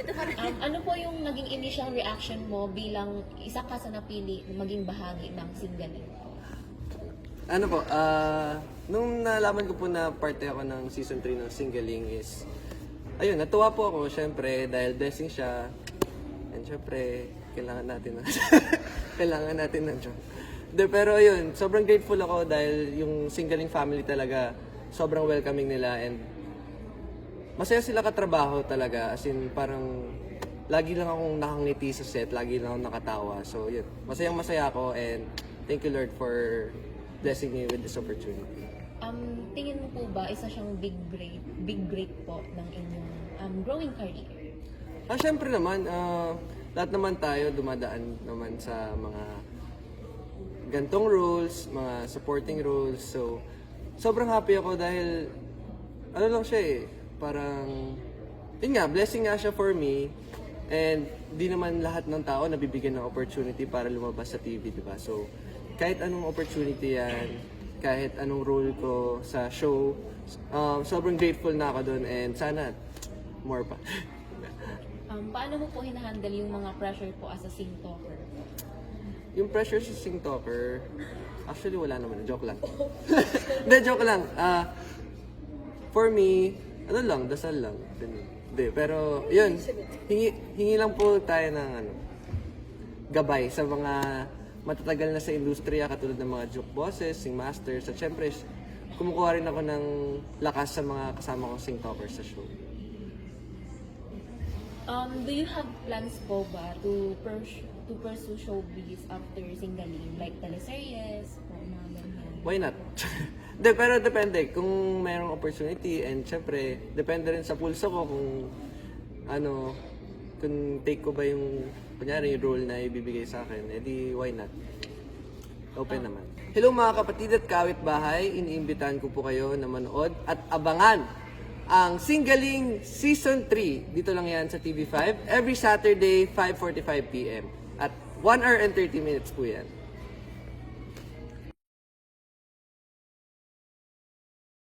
Um, ano po yung naging initial reaction mo bilang isa ka sa napili na maging bahagi ng singgaling? Ano po, ah, nung nalaman ko po na parte ako ng season 3 ng Singling is, ayun, natuwa po ako, syempre, dahil blessing siya. And syempre, kailangan natin ng, kailangan natin ng Diyos. De, pero ayun, sobrang grateful ako dahil yung Singling family talaga, sobrang welcoming nila and masaya sila katrabaho talaga. As in, parang lagi lang akong nakangiti sa set, lagi lang akong nakatawa. So, yun. Masayang masaya ako and thank you Lord for blessing me with this opportunity. Um, tingin mo po ba isa siyang big break, big break po ng inyong um, growing career? Ah, syempre naman, ah, lahat naman tayo dumadaan naman sa mga gantong roles, mga supporting roles. So, sobrang happy ako dahil, ano lang siya eh, parang, yun nga, blessing nga siya for me. And di naman lahat ng tao nabibigyan ng opportunity para lumabas sa TV, di ba? So, kahit anong opportunity yan, kahit anong role ko sa show, um, sobrang grateful na ako doon and sana more pa. Um, paano mo po hinahandle yung mga pressure po as a sing talker? Yung pressure sa sing talker, actually wala naman, joke lang. Hindi, joke lang. Ah, for me, ano lang, dasal lang. Hindi, pero yun, hingi, hingi lang po tayo ng ano, gabay sa mga matatagal na sa industriya katulad ng mga joke bosses, sing masters, at syempre, kumukuha rin ako ng lakas sa mga kasama kong sing talkers sa show. Um, do you have plans po ba to, pers- to pursue showbiz after singgaling? Like teleseries o mga ganyan? Why not? De, pero depende kung mayroong opportunity and syempre depende rin sa pulso ko kung ano kung take ko ba yung kunyari yung role na ibibigay sa akin, edi why not? Open naman. Hello mga kapatid at kawit bahay, iniimbitahan ko po kayo na manood at abangan ang Singgaling Season 3. Dito lang yan sa TV5 every Saturday 5.45pm at 1 hour and 30 minutes po yan.